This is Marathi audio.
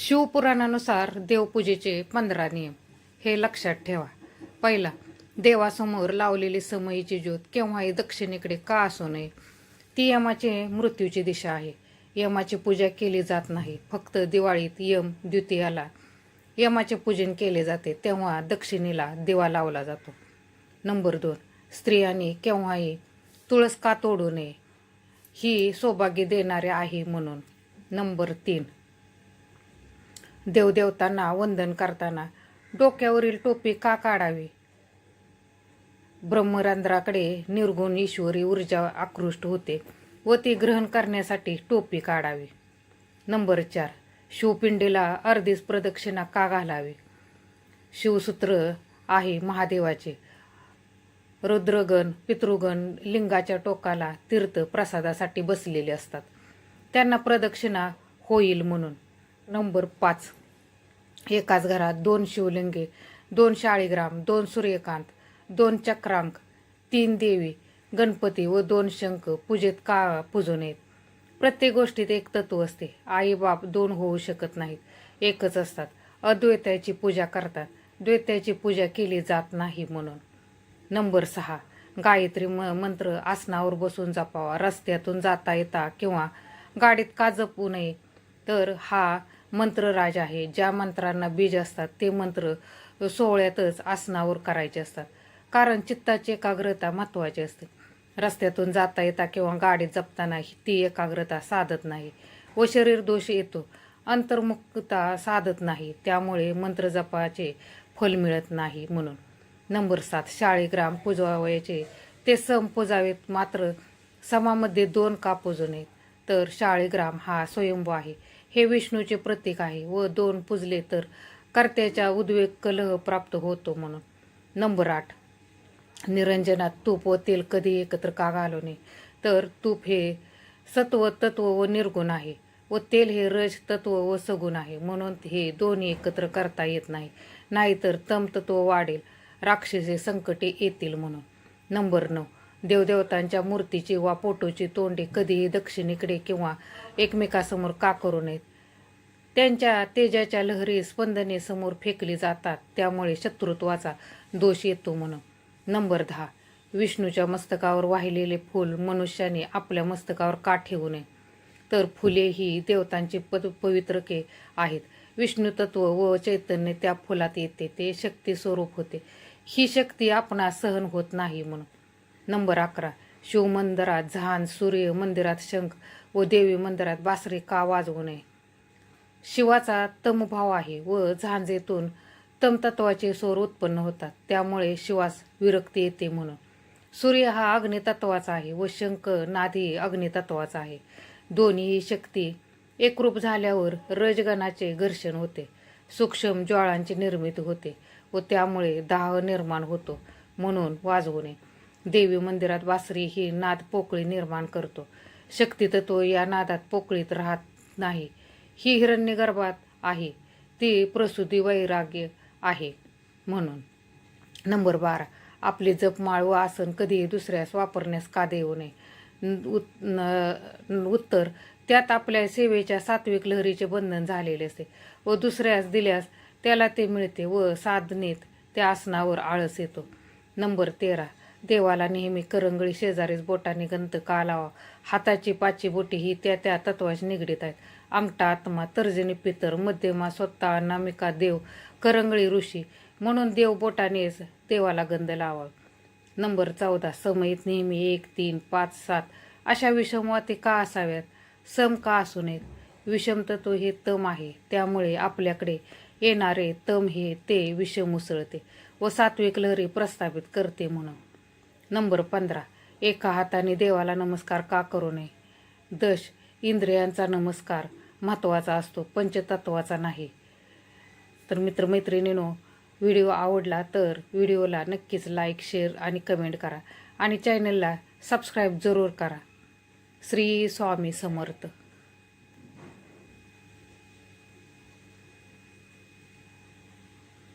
शिवपुराणानुसार देवपूजेचे पंधरा नियम. हे लक्षात ठेवा. पहिला देवासमोर लावलेली समयीची ज्योत केव्हाही दक्षिणेकडे का असू नये ती यमाची मृत्यूची दिशा आहे. यमाची पूजा केली जात नाही फक्त दिवाळीत यम द्वितीयाला यमाचे पूजन केले जाते तेव्हा दक्षिणेला दिवा लावला जातो. नंबर दोन स्त्रियांनी केव्हाही तुळस का तोडू नये ही सौभाग्य देणारे आहे म्हणून. नंबर तीन देवदेवतांना वंदन करताना डोक्यावरील टोपी का काढावी? ब्रह्मरंध्राकडे निर्गुण ईश्वरी ऊर्जा आकृष्ट होते व ती ग्रहण करण्यासाठी टोपी काढावी. नंबर चार. शिवपिंडीला अर्धीच प्रदक्षिणा का घालावी? शिवसूत्र आहे महादेवाचे. रुद्रगण पितृगण लिंगाच्या टोकाला तीर्थ प्रसादासाठी बसलेले असतात. त्यांना प्रदक्षिणा होईल म्हणून. नंबर पाच. एकाच घरात दोन शिवलिंगे दोन शाळीग्राम दोन सूर्यकांत दोन चक्रांक तीन देवी गणपती व दोन शंख पूजेत का पूजू नयेत प्रत्येक गोष्टीत एक तत्व असते. आई बाप दोन होऊ शकत नाहीत. एकच असतात. अद्वैताची पूजा करतात. द्वैताची पूजा केली जात नाही म्हणून. नंबर सहा. गायत्री म मंत्र आसनावर बसून जपावा. रस्त्यातून जाता येता किंवा गाडीत का जपू नये? तर हा मंत्रराज आहे. ज्या मंत्रांना बीज असतात ते मंत्र सोहळ्यातच आसनावर करायचे असतात. कारण चित्ताची एकाग्रता महत्त्वाची असते. रस्त्यातून जाता येता किंवा गाडीत जपताना ती एकाग्रता साधत नाही व शरीर दोष येतो. अंतर्मुक्तता साधत नाही. त्यामुळे मंत्र जपाचे फल मिळत नाही म्हणून. नंबर सात शाळेग्राम पुजवावयाचे. ते सम पुजावेत मात्र समामध्ये दोन का पुजू नयेत तर शाळेग्राम हा स्वयंभू आहे. हे विष्णूचे प्रतीक आहे व दोन पुजले तर कर्त्याच्या उद्वेग कलह प्राप्त होतो म्हणून. नंबर आठ. निरंजनात तूप व तेल कधी एकत्र का घालू नये? तर तूप हे सत्व तत्व व निर्गुण आहे व तेल हे रज तत्व व सगुण आहे म्हणून हे दोन्ही एकत्र करता येत नाही. नाहीतर तमतत्व वाढेल. राक्षसे संकटे येतील म्हणून. नंबर नऊ. देवदेवतांच्या मूर्तीची वा फोटोची तोंडे कधीही दक्षिणेकडे किंवा एकमेकासमोर का करू नयेत. त्यांच्या तेजाच्या लहरी स्पंदनेसमोर फेकली जातात. त्यामुळे शत्रुत्वाचा दोष येतो म्हणून. नंबर दहा. विष्णूच्या मस्तकावर वाहिलेले फूल मनुष्याने आपल्या मस्तकावर का ठेवू नये? तर फुले ही देवतांची पद पवित्रके आहेत. विष्णू तत्व व चैतन्य त्या फुलात येते. ते शक्ती स्वरूप होते. ही शक्ती आपणास सहन होत नाही म्हणून. नंबर अकरा. शिवमंदिरात झान सूर्य मंदिरात शंख व देवी मंदिरात बासरी का वाजवू नये? शिवाचा तमभाव आहे व झांजेतून तमतत्वाचे स्वर उत्पन्न होतात. त्यामुळे शिवास विरक्ती येते म्हणून. सूर्य हा अग्नितत्वाचा आहे व शंख नादी अग्नितत्वाचा आहे. दोन्ही शक्ती एकरूप झाल्यावर रजगणाचे घर्षण होते. सूक्ष्म ज्वाळांची निर्मिती होते व त्यामुळे दाह निर्माण होतो म्हणून वाजवू नये. देवी मंदिरात बासरी ही नाद पोकळी निर्माण करतो. शक्तितत्व या नादात पोकळीत राहत नाही. ही हिरण्यगर्भात आहे. ती प्रसूती वैराग्य आहे म्हणून. नंबर बारा. आपले जपमाळ व आसन कधीही दुसऱ्यास वापरण्यास का देऊ नये. उत्तर. त्यात आपल्या सेवेच्या सात्विक लहरीचे बंधन झालेले असते व दुसऱ्यास दिल्यास त्याला ते मिळते व साधनेत त्या आसनावर आळस येतो. नंबर तेरा. देवाला नेहमी करंगळी शेजारीच बोटाने गंत का लावा? हाताची पाची बोटी ही त्या त्या तत्वाशी निगडीत आहेत. अंगठा आत्मा तर्जनी पितर मध्यमा स्वतः नामिका देव करंगळी ऋषी. म्हणून देव बोटानेच देवाला गंध लावा. नंबर चौदा समयीत नेहमी एक तीन पाच सात. अशा विषमवाती का असाव्यात? सम का असू नयेत? विषमतत्व हे तम आहे. त्यामुळे आपल्याकडे येणारे तम हे ते विषम उसळते व सात्विक लहरी प्रस्थापित करते म्हणून. नंबर पंधरा. एका हाताने देवाला नमस्कार का करू नये? दश. इंद्रियांचा नमस्कार महत्त्वाचा असतो पंचतत्वाचा नाही. तर मित्रमैत्रिणीनो व्हिडिओ आवडला तर व्हिडिओला नक्कीच लाईक शेअर आणि कमेंट करा. आणि चॅनलला सबस्क्राईब जरूर करा. श्री स्वामी समर्थ.